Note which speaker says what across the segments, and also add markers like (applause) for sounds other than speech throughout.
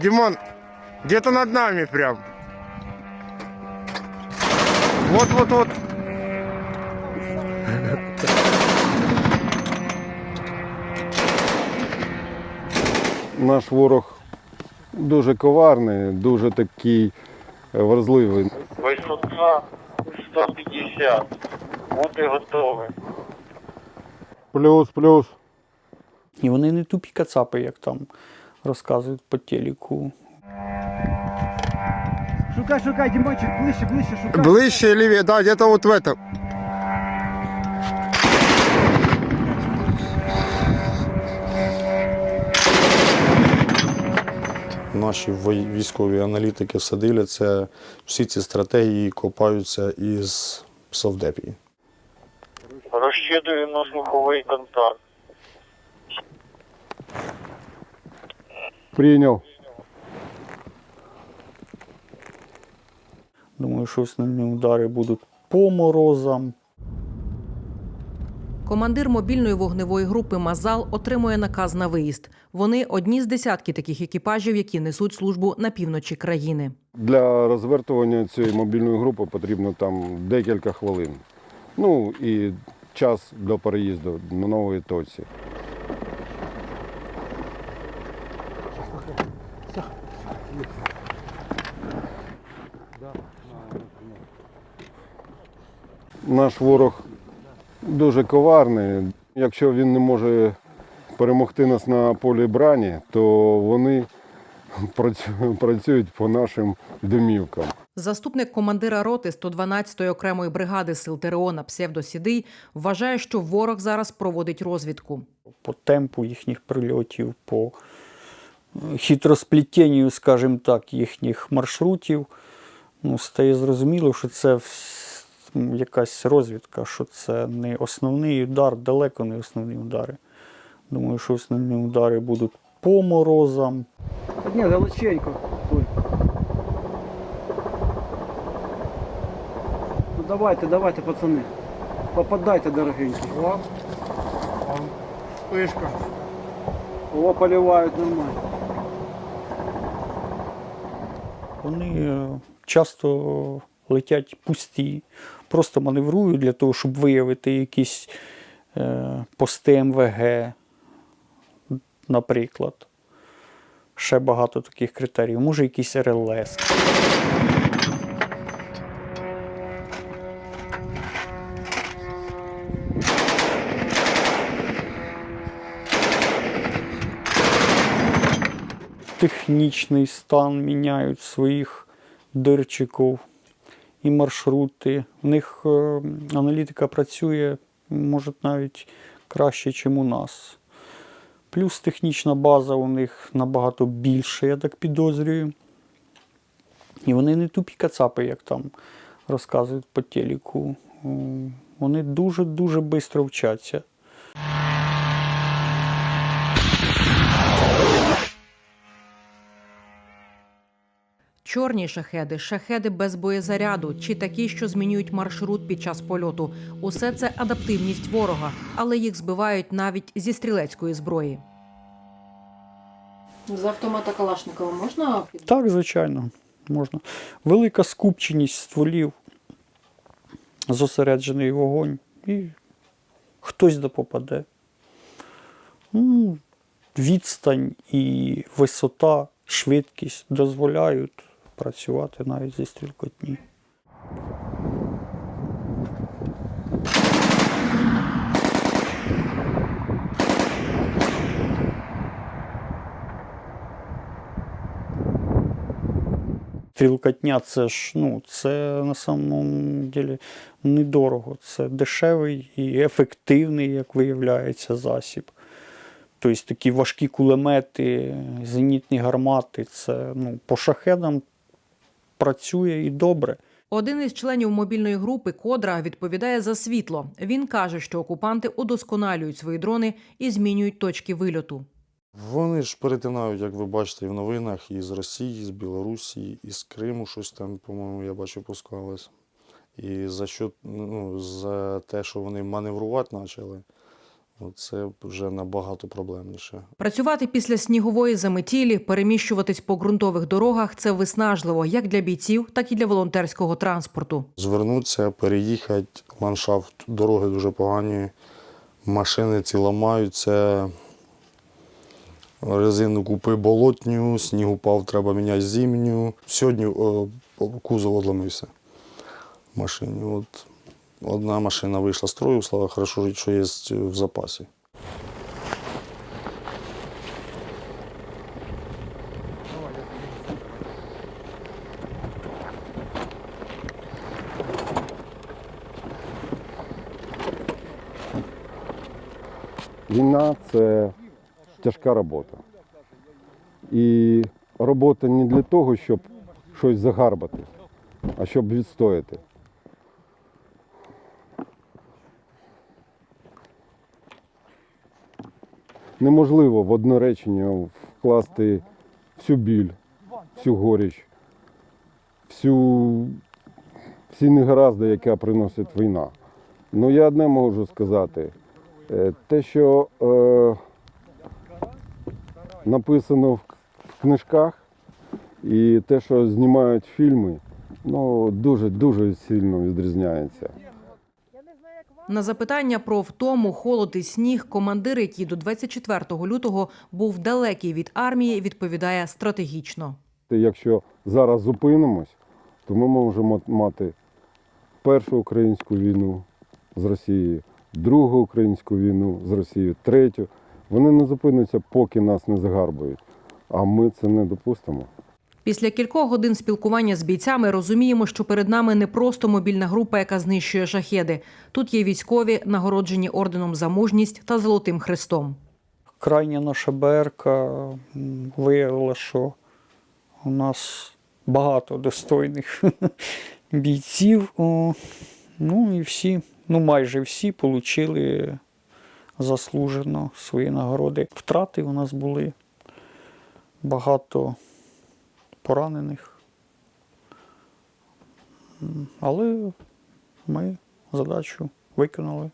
Speaker 1: Димон, где-то над нами прям. Вот-вот-вот.
Speaker 2: Наш ворог дуже коварний, дуже такий е, вразливий.
Speaker 3: Висота 150. Бути готовий.
Speaker 2: Плюс, плюс.
Speaker 4: І вони не тупі кацапи, як там розказують по телеку.
Speaker 5: Шукай, шукай, Дімончик, ближче, ближче, шукай.
Speaker 1: Ближе, левее, да, где-то вот в этом.
Speaker 6: Наші військові аналітики все дивляться, всі ці стратегії копаються із совдепії.
Speaker 3: Розчитую на слуховий контакт.
Speaker 2: Прийняв.
Speaker 4: Думаю, що основні удари будуть по морозам.
Speaker 7: Командир мобільної вогневої групи Мазал отримує наказ на виїзд. Вони одні з десятки таких екіпажів, які несуть службу на півночі країни.
Speaker 2: Для розвертування цієї мобільної групи потрібно там декілька хвилин. Ну і час до переїзду на нової точці. Наш ворог дуже коварний. Якщо він не може перемогти нас на полі брані, то вони працюють по нашим домівкам.
Speaker 7: Заступник командира роти 112-ї окремої бригади сил ТРО на псевдосідий вважає, що ворог зараз проводить розвідку.
Speaker 4: по темпу їхніх прильотів, по хитросплетінню, скажімо так, їхніх маршрутів. Ну, стає зрозуміло, що це якась розвідка, що це не основний удар, далеко не основні удари. Думаю, що основні удари будуть по морозам,
Speaker 5: Ні, далеченько. Ну давайте, давайте, пацани. Попадайте, дорогенькі. О,
Speaker 1: Вышка.
Speaker 5: О поливають нормально.
Speaker 4: Вони е, часто летять пусті, просто маневрують для того, щоб виявити якісь е, пости МВГ, наприклад. Ще багато таких критеріїв. Може, якийсь РЛС. Технічний стан міняють своїх дирчиків і маршрути. У них е, аналітика працює, може, навіть краще, ніж у нас. Плюс технічна база у них набагато більша, я так підозрюю. І вони не тупі кацапи, як там розказують по телеку. Вони дуже-дуже швидко вчаться.
Speaker 7: Чорні шахеди, шахеди без боєзаряду чи такі, що змінюють маршрут під час польоту. Усе це адаптивність ворога, але їх збивають навіть зі стрілецької зброї.
Speaker 8: З автомата Калашникова можна.
Speaker 4: Так, звичайно, можна. Велика скупченість стволів, зосереджений вогонь, і хтось да попаде. Ну, відстань і висота, швидкість дозволяють працювати навіть зі стрілкотні. Стрілкотня це ж ну, це на самому ділі недорого. Це дешевий і ефективний, як виявляється, засіб. Тобто такі важкі кулемети, зенітні гармати, це ну, по шахедам працює і добре.
Speaker 7: Один із членів мобільної групи Кодра відповідає за світло. Він каже, що окупанти удосконалюють свої дрони і змінюють точки вильоту.
Speaker 6: Вони ж перетинають, як ви бачите, і в новинах і з Росії, і з Білорусі, і з Криму щось там, по-моєму, я бачу, пускалось. І за що, ну, за те, що вони маневрувати почали, Це вже набагато проблемніше.
Speaker 7: Працювати після снігової заметілі, переміщуватись по ґрунтових дорогах це виснажливо як для бійців, так і для волонтерського транспорту.
Speaker 6: Звернутися, переїхати, ландшафт, дороги дуже погані, машини ці ламаються. Резину купи болотню, сніг упав, треба міняти зимню. Сьогодні о, кузов odламився в машині. От одна машина вийшла з строю, слава хорошо, що є в запасі.
Speaker 2: Війна це тяжка робота. І робота не для того, щоб щось загарбати, а щоб відстояти. Неможливо в одне речення вкласти всю біль, всю горіч, всю, всі негаразди, яка приносить війна. Ну я одне можу сказати. Е, Те, що е, написано в книжках, і те, що знімають фільми, ну дуже дуже сильно відрізняється.
Speaker 7: На запитання про втому, холод і сніг командир, який до 24 лютого був далекий від армії, відповідає стратегічно.
Speaker 2: Якщо зараз зупинимось, то ми можемо мати першу українську війну з Росією, другу українську війну з Росією, третю. Вони не зупиняться, поки нас не загарбують. А ми це не допустимо.
Speaker 7: Після кількох годин спілкування з бійцями розуміємо, що перед нами не просто мобільна група, яка знищує шахеди. Тут є військові, нагороджені орденом за мужність та золотим хрестом.
Speaker 4: Крайня наша БРК виявила, що у нас багато достойних (laughs) бійців. Ну і всі, ну майже всі отримали заслужено свої нагороди. Втрати у нас були багато поранених. Але ми задачу виконали.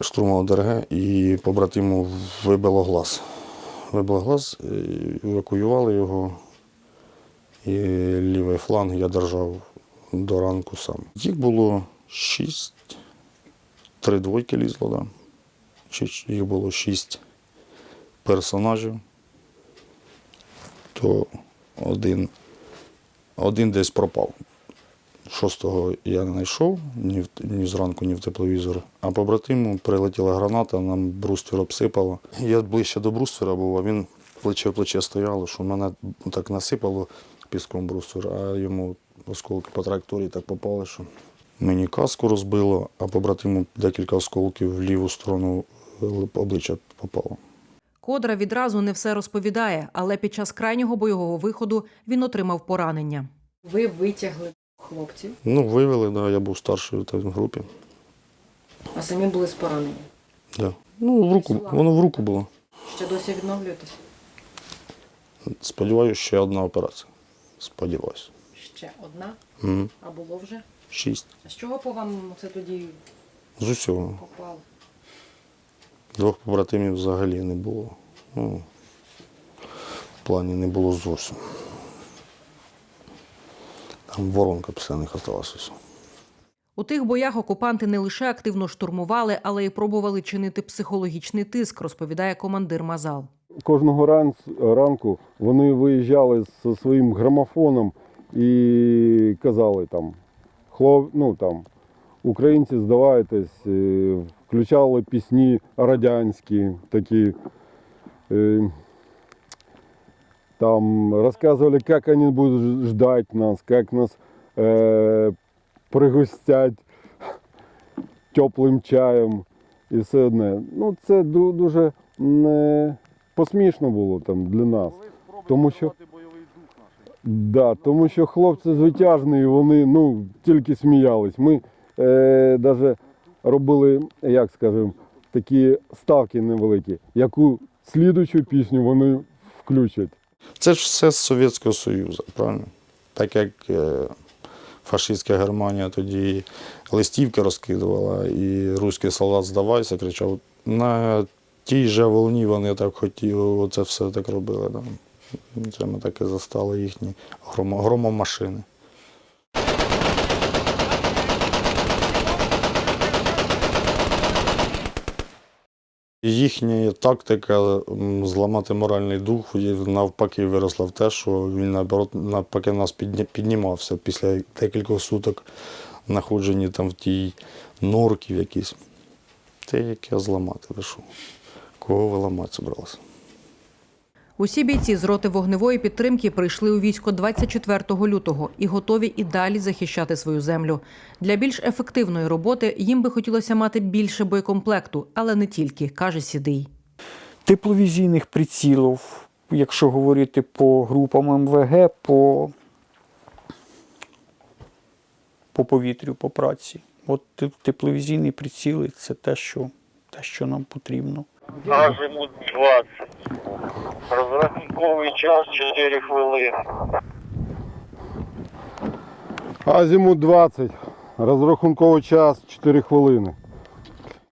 Speaker 6: штурмував ДРГ і побратиму вибило глаз. Вибило глаз, евакуювали його. І лівий фланг я держав до ранку сам. Їх було шість, три двойки лізло, да. Їх було шість персонажів. То один, один десь пропав. Шостого я не знайшов ні, ні зранку, ні в тепловізор. А побратиму прилетіла граната, нам бруствір обсипало. Я ближче до бруствера був, а він плече в плече стояло, що мене так насипало піском бруствер, а йому осколки по траєкторії так попали, що мені каску розбило, а побратиму декілька осколків в ліву сторону е, обличчя попало.
Speaker 7: Кодра відразу не все розповідає, але під час крайнього бойового виходу він отримав поранення.
Speaker 8: Ви витягли хлопців,
Speaker 6: Ну, вивели, да, я був старший в групі.
Speaker 8: а самі були з пораненням.
Speaker 6: Да. Ну, в руку, воно в руку було.
Speaker 8: Ще досі відновлюєтесь?
Speaker 6: Сподіваюся, ще одна операція. Сподіваюся.
Speaker 8: Ще одна,
Speaker 6: Угу.
Speaker 8: а було вже.
Speaker 6: Шість.
Speaker 8: А з чого по вам це тоді
Speaker 6: З усього.
Speaker 8: попало?
Speaker 6: Двох побратимів взагалі не було. Ну, в плані не було зовсім. Там воронка після них залишилася.
Speaker 7: У тих боях окупанти не лише активно штурмували, але й пробували чинити психологічний тиск, розповідає командир Мазал.
Speaker 2: Кожного ран- ранку вони виїжджали зі своїм грамофоном і казали там, хлоп, ну там, українці, здавайтесь, е, включали пісні радянські такі. е, Там розказували, як вони будуть ждать нас, як нас е, пригостять теплим чаєм і все одне. Ну, це дуже не посмішно було там для нас. Тому що, да, тому що хлопці звитяжні, вони ну, тільки сміялись. Ми е, навіть робили, як скажемо, такі ставки невеликі, яку слідучу пісню вони включать.
Speaker 6: Це ж все з Совєтського Союзу, правильно? Так як е, фашистська Германія тоді листівки розкидувала, і руський солдат здавайся, кричав. На тій же волні вони так хотіли, це все так робили. Це ми так і застали їхні громо- громомашини. Їхня тактика зламати моральний дух навпаки виросла в те, що він наоборот навпаки нас піднімався після декількох суток знаходжені там в тій норці якісь. Те, яке зламати вийшов. Кого ви ламати зібралися?
Speaker 7: Усі бійці з роти вогневої підтримки прийшли у військо 24 лютого і готові і далі захищати свою землю. Для більш ефективної роботи їм би хотілося мати більше боєкомплекту, але не тільки, каже Сідий.
Speaker 4: Тепловізійних прицілів, якщо говорити по групам МВГ, по, по повітрю, по праці. От тепловізійні приціли це те, що, те, що нам потрібно.
Speaker 3: Азимут 20. Розрахунковий час 4 хвилини.
Speaker 2: Азімут 20. Розрахунковий час 4 хвилини.